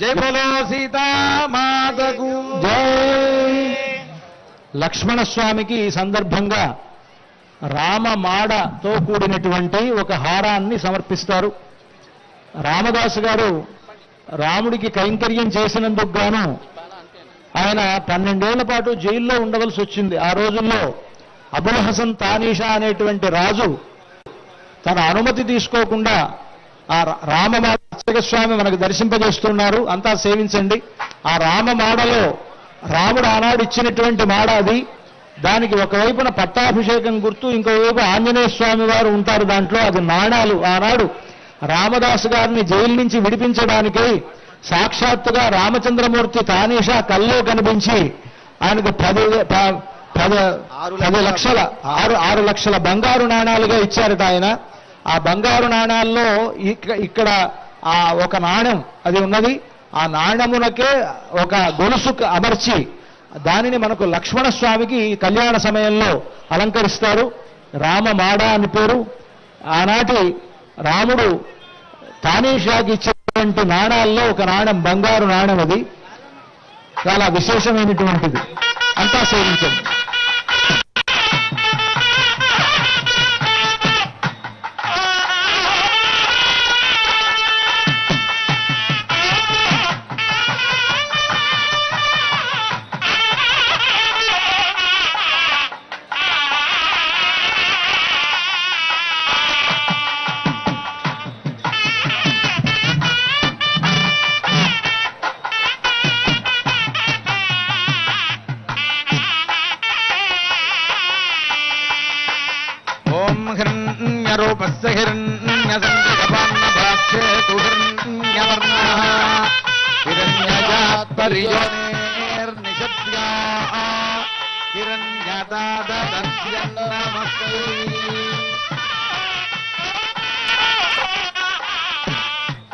జై బలో సీతామాతకు జై లక్ష్మణ స్వామికి ఈ సందర్భంగా రామమాడతో కూడినటువంటి ఒక హారాన్ని సమర్పిస్తారు. రామదాసు గారు రాముడికి కైంకర్యం చేసినందుకు గాను ఆయన పన్నెండేళ్ళ పాటు జైల్లో ఉండవలసి వచ్చింది. ఆ రోజుల్లో అబుల్ హసన్ తానీషా అనేటువంటి రాజు తన అనుమతి తీసుకోకుండా ఆ రామమాడ స్వామి మనకు దర్శింపజేస్తున్నారు. అంతా సేవించండి. ఆ రామమాడలో రాముడు ఆనాడు ఇచ్చినటువంటి మాడ అది. దానికి ఒకవైపున పట్టాభిషేకం గుర్తు ఇంకోవైపు ఆంజనేయ స్వామి వారు ఉంటారు దాంట్లో. అది నాణాలు. ఆనాడు రామదాసు గారిని జైలు నుంచి విడిపించడానికై సాక్షాత్తుగా రామచంద్రమూర్తి తానీషా కల్లో కనిపించి ఆయనకు పది పది లక్షల ఆరు ఆరు లక్షల బంగారు నాణాలుగా ఇచ్చారట ఆయన. ఆ బంగారు నాణాల్లో ఇక్కడ ఆ ఒక నాణ్యం అది ఉన్నది. ఆ నాణ్యమునకే ఒక గొలుసు అమర్చి దానిని మనకు లక్ష్మణ స్వామికి కళ్యాణ సమయంలో అలంకరిస్తారు. రామమాడ అని పేరు. ఆనాటి రాముడు తానీషాకి ఇచ్చినటువంటి నాణాల్లో ఒక నాణ్యం బంగారు నాణ్యం అది. చాలా విశేషమైనటువంటిది. అంతా సేవించండి. ఓం హిరణ్యరూపస్య హిరణ్యజాత్పరియోనేర్నిషద్యా హిరణ్యదాదర్శ్యన్నమస్తై